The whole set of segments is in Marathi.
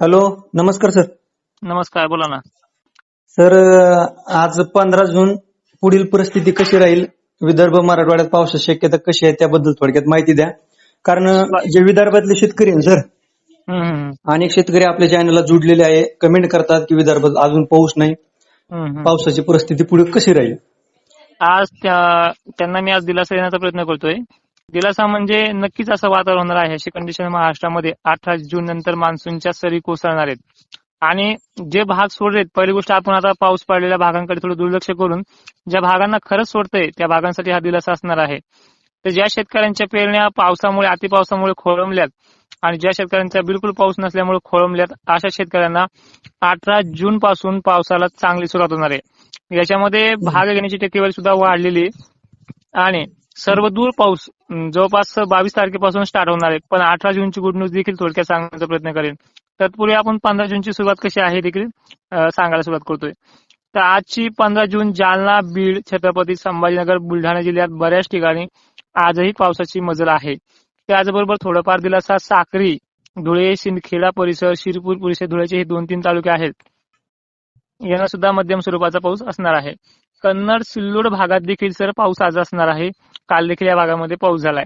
हॅलो नमस्कार सर. नमस्कार बोला ना. सर आज पंधरा जून पुढील परिस्थिती कशी राहील? विदर्भ मराठवाड्यात पावसाची शक्यता कशी आहे त्याबद्दल थोडक्यात माहिती द्या. कारण जे विदर्भातले शेतकरी आहे सर अनेक शेतकरी आपल्या चॅनलला जुडलेले आहे कमेंट करतात की विदर्भात अजून पाऊस नाही. पावसाची परिस्थिती पुढे कशी राहील? आज त्या- त्यांना मी आज दिलासा देण्याचा प्रयत्न करतोय. दिलासा म्हणजे नक्कीच असं वातावरण होणार आहे. अशी कंडिशन महाराष्ट्रामध्ये अठरा जून नंतर मान्सूनच्या सरी कोसळणार आहेत. आणि जे भाग सोडलेत पहिली गोष्ट आपण आता पाऊस पडलेल्या भागांकडे थोडं दुर्लक्ष करून ज्या भागांना खरंच सोडतंय त्या भागांसाठी हा दिलासा असणार आहे. तर ज्या शेतकऱ्यांच्या पेरण्या पावसामुळे अतिपावसामुळे खोळंबल्यात आणि ज्या शेतकऱ्यांचा बिलकुल पाऊस नसल्यामुळे खोळंबल्यात अशा शेतकऱ्यांना अठरा जून पासून पावसाला चांगली सुरुवात होणार आहे. याच्यामध्ये भाग घेण्याची टक्केवारी सुद्धा वाढलेली आणि सर्वदूर पाऊस जवळपास बावीस तारखेपासून स्टार्ट होणार आहे. पण अठरा जूनची गुड न्यूज देखील थोडक्यात सांगण्याचा प्रयत्न करेन. तत्पूर्वी आपण पंधरा जूनची सुरुवात कशी आहे देखील सांगायला सुरुवात करतोय. तर आजची पंधरा जून जालना बीड छत्रपती संभाजीनगर बुलढाणा जिल्ह्यात बऱ्याच ठिकाणी आजही पावसाची मजल आहे. त्याचबरोबर थोडंफार दिलासा साक्री धुळे शिंदखेडा परिसर शिरपूर परिसर धुळ्याचे हे दोन तीन तालुके आहेत. यांना सुद्धा मध्यम स्वरूपाचा पाऊस असणार आहे. कन्नड सिल्लोड भागात देखील सर पाऊस आज असणार आहे. काल देखील या भागामध्ये पाऊस झालाय.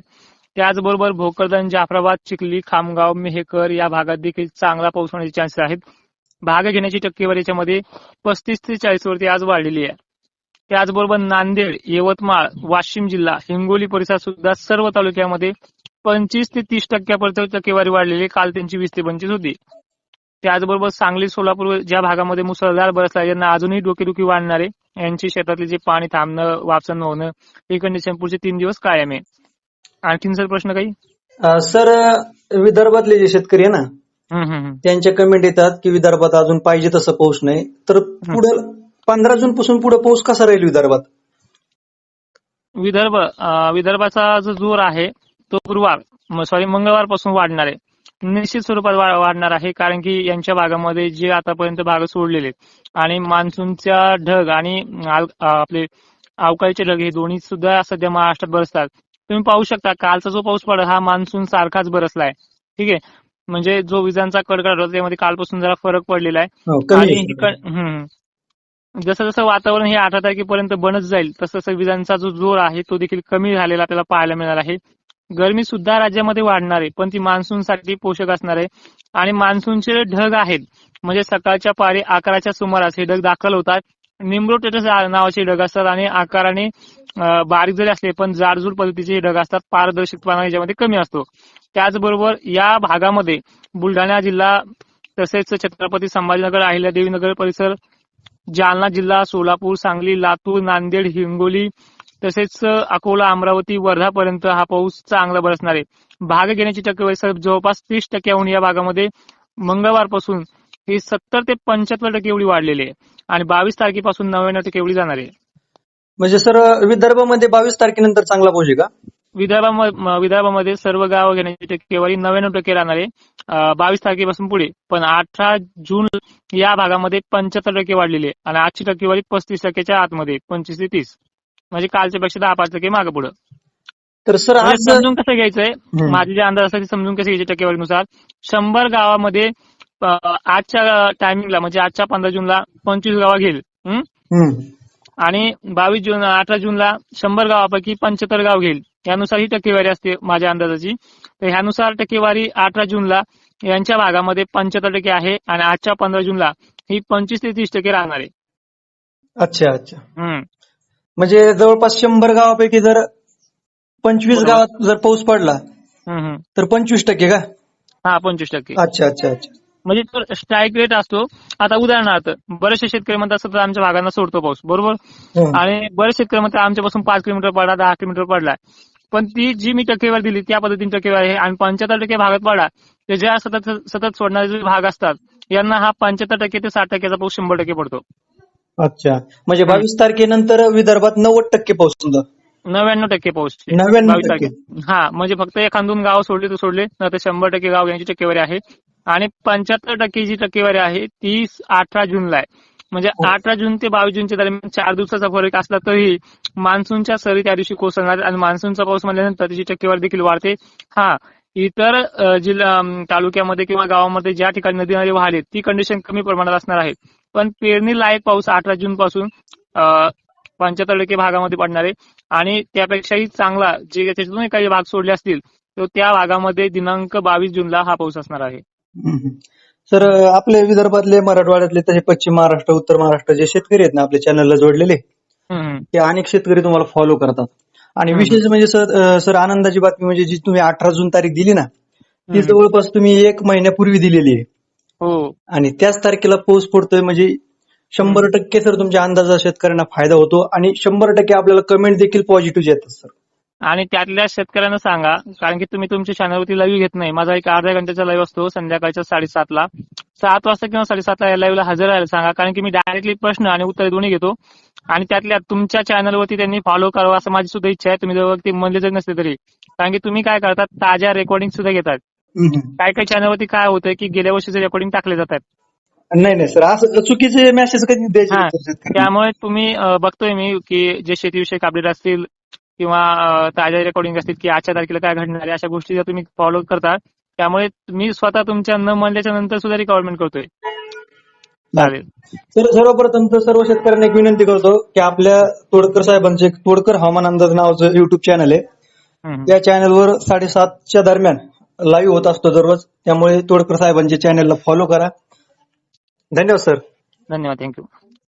त्याचबरोबर भोकरदन जाफराबाद चिखली खामगाव मेहकर या भागात देखील चांगला पाऊस होण्याचे चान्सेस आहेत. भाग घेण्याची टक्केवारी याच्यामध्ये पस्तीस ते चाळीस वरती आज वाढलेली आहे. त्याचबरोबर नांदेड यवतमाळ वाशिम जिल्हा हिंगोली परिसर सुद्धा सर्व तालुक्यामध्ये पंचवीस ते तीस टक्क्यापर्यंत टक्केवारी वाढलेली आहे. काल त्यांची वीस ते पंचवीस होती. त्याचबरोबर सांगली सोलापूर ज्या भागामध्ये मुसळधार बरसला यांना अजूनही डोकेदुखी वाढणार आहे. यांची शेतातले जे पाणी थांबणं वापसन होणं ही कंडिशन पुढचे तीन दिवस कायम आहे. आणखीन सर प्रश्न काही? सर विदर्भातले जे शेतकरी आहे ना. त्यांच्या कमेंट येतात की विदर्भात अजून पाहिजे तसं पाऊस नाही. तर पुढे पंधरा जून पासून पुढे पाऊस कसा राहील विदर्भात? विदर्भ विदर्भाचा जो जोर आहे तो गुरुवार सॉरी मंगळवारपासून वाढणार आहे. निश्चित स्वरूपात वाढणार आहे कारण की यांच्या भागामध्ये जे आतापर्यंत भाग सोडलेले आणि मान्सूनच्या ढग आणि आपले अवकाळीचे ढग हे दोन्ही सुद्धा सध्या महाराष्ट्रात बरसतात. तुम्ही पाहू शकता कालचा जो पाऊस पडला हा मान्सून सारखाच बरसलाय ठीक आहे? म्हणजे जो विजांचा कडकड होता त्यामध्ये कालपासून जरा फरक पडलेला आहे. हो, आणि. जसं जसं वातावरण हे अठरा तारखेपर्यंत बनत जाईल तसं तसं विजांचा जो जोर आहे तो देखील कमी झालेला आपल्याला पाहायला मिळणार आहे. गरमी सुद्धा राज्यामध्ये वाढणार आहे पण ती मान्सूनसाठी पोषक असणार आहे. आणि मान्सूनचे ढग आहेत म्हणजे सकाळच्या पारी अकराच्या सुमारास हे ढग दाखल होतात. निम्रोटेटस नावाचे ढग असतात आणि आकाराने बारीक जरी असले पण जाडजूड पद्धतीचे ढग असतात. पारदर्शकपणा याच्यामध्ये कमी असतो. त्याचबरोबर या भागामध्ये बुलढाणा जिल्हा तसेच छत्रपती संभाजीनगर अहिल्यादेवीनगर परिसर जालना जिल्हा सोलापूर सांगली लातूर नांदेड हिंगोली तसेच अकोला अमरावती वर्धापर्यंत हा पाऊस चांगला बरसणार आहे. भाग घेण्याची टक्केवारी सर जवळपास तीस टक्क्याहून या भागामध्ये मंगळवारपासून ही सत्तर ते पंच्याहत्तर टक्के एवढी वाढलेली आहे आणि बावीस तारखेपासून नव्याण्णव टक्के एवढी जाणार आहे. म्हणजे सर विदर्भामध्ये बावीस तारखेनंतर चांगला पाऊस आहे का? विदर्भामध्ये विदर्भामध्ये सर्व गावं घेण्याची टक्केवारी नव्याण्णव टक्के राहणार आहे. बावीस तारखेपासून पुढे. पण अठरा जून या भागामध्ये पंच्याहत्तर टक्के वाढलेली आहे आणि आजची टक्केवारी पस्तीस टक्क्याच्या आतमध्ये पंचवीस ते तीस. म्हणजे कालच्या पेक्षा दहा पाच टक्के मागे पुढे. तर सर आज समजून कसं घ्यायचंय. माझे जे अंदाज असतात ते समजून कसे घ्यायचे टक्केवारीनुसार शंभर गावामध्ये आजच्या टायमिंगला म्हणजे आजच्या पंधरा जूनला पंचवीस गावा घेईल. आणि बावीस जून अठरा जूनला शंभर गावापैकी पंच्याहत्तर गाव घेईल. यानुसार ही टक्केवारी असते माझ्या अंदाजाची. तर ह्यानुसार टक्केवारी अठरा जूनला यांच्या भागामध्ये पंच्याहत्तर टक्के आहे आणि आजच्या पंधरा जूनला ही पंचवीस ते तीस टक्के राहणार आहे. अच्छा अच्छा. हम्म. म्हणजे जवळपास शंभर गावापैकी जर पंचवीस. गावात जर पाऊस पडला हम्म. तर पंचवीस टक्के का? हा पंचवीस टक्के. अच्छा अच्छा अच्छा. म्हणजे तो स्ट्राईक रेट असतो. आता उदाहरणार्थ बरेचसे शेतकरी म्हणतात सतत आमच्या भागांना सोडतो पाऊस. बरोबर? हम्म. आणि बरेच शेतकरी म्हणतात आमच्यापासून पाच किलोमीटर पडला दहा किलोमीटर पडला. पण ती जी मी टक्केवारी दिली त्या पद्धतीने टक्केवारी आहे. आणि पंच्याहत्तर टक्के भागात पडला ते ज्या सतत सतत सोडणारे जे भाग असतात यांना हा पंच्याहत्तर टक्के ते साठ टक्क्याचा पाऊस शंभर टक्के पडतो. अच्छा. म्हणजे बावीस तारखेनंतर विदर्भात नव्वद टक्के पाऊस समजा नव्याण्णव टक्के पाऊस. 99% बावीस तारखे. हा म्हणजे फक्त एखादून गाव सोडले तर सोडले नाही तर शंभर टक्के गाव यांची टक्केवारी आहे. आणि पंच्याहत्तर टक्के जी टक्केवारी आहे ती अठरा जूनला आहे. म्हणजे हो. अठरा जून ते बावीस जूनच्या दरम्यान चार दिवसाचा फरक असला तरी मान्सूनच्या सरी त्या दिवशी कोसळणार आणि मान्सूनचा पाऊस म्हणल्यानंतर त्याची टक्केवारी देखील वाढते. हा इतर अ, जिल्हा अम, तालुक्यामध्ये किंवा गावामध्ये ज्या ठिकाणी नदी नाले वाहले ती कंडिशन कमी प्रमाणात असणार आहे. पण पेरणी लायक पाऊस अठरा जून पासून पंच्याहत्तर टक्के भागामध्ये पडणार आहे आणि त्यापेक्षाही चांगला जे त्याच्यातून काही भाग सोडले असतील तर त्या भागामध्ये दिनांक बावीस जूनला हा पाऊस असणार आहे. सर आपले विदर्भातले मराठवाड्यातले तसे पश्चिम महाराष्ट्र उत्तर महाराष्ट्र जे शेतकरी आहेत ना आपल्या चॅनलला जोडलेले. ते अनेक शेतकरी तुम्हाला फॉलो करतात आणि. विशेष म्हणजे सर सर आनंदाची बातमी म्हणजे जी तुम्ही अठरा जून तारीख दिली ना ती. जवळपास तुम्ही एक महिन्यापूर्वी दिलेली आहे आणि त्याच तारखेला पाऊस पडतोय म्हणजे शंभर टक्के सर तुमच्या अंदाजा शेतकऱ्यांना फायदा होतो आणि शंभर टक्के आपल्याला कमेंट देखील पॉझिटिव्ह येतात सर. आणि त्यातल्या शेतकऱ्यांना सांगा कारण की तुम्ही तुमच्या चॅनलवरती लाईव्ह घेत नाही. माझा एक अर्ध्या घंट्याचा लाईव्ह असतो संध्याकाळच्या साडेसातला सात वाजता किंवा साडेसातला या लाईव्हला हजर राहायला सांगा कारण की मी डायरेक्टली प्रश्न आणि उत्तर दोन्ही घेतो. आणि त्यातल्या तुमच्या चॅनलवरती त्यांनी फॉलो करावं असं माझी सुद्धा इच्छा आहे. तुम्ही जवळ ते म्हणले जरी नसले तरी. कारण की तुम्ही काय करतात ताज्या रेकॉर्डिंग सुद्धा घेतात. काय काय चॅनलवरती काय होतंय की गेल्या वर्षीचे रेकॉर्डिंग टाकले जातात. नाही नाही सर असं चुकीचे मेसेज कधी द्यायचे सर. त्यामुळे तुम्ही बघतोय मी की जे शेतीविषयक अपडेट असतील किंवा ताज्या रेकॉर्डिंग असतील की आजच्या तारखेला काय घडणार आहे अशा गोष्टी जर तुम्ही फॉलो करता त्यामुळे मी स्वतः तुमच्या न म्हणल्याच्या नंतर सुद्धा रिकॉर्डमेंट करतोय. चालेल. तर सर्वप्रथम तर सर्व शेतकऱ्यांना एक विनंती करतो की आपल्या तोडकर साहेबांचे तोडकर हवामान अंदाज नावाचं युट्यूब चॅनल आहे. हम्म. या चॅनलवर साडेसातच्या दरम्यान लाईव्ह होत असतो दररोज. त्यामुळे तोडकर साहेबांच्या चॅनलला फॉलो करा. धन्यवाद सर धन्यवाद थँक्यू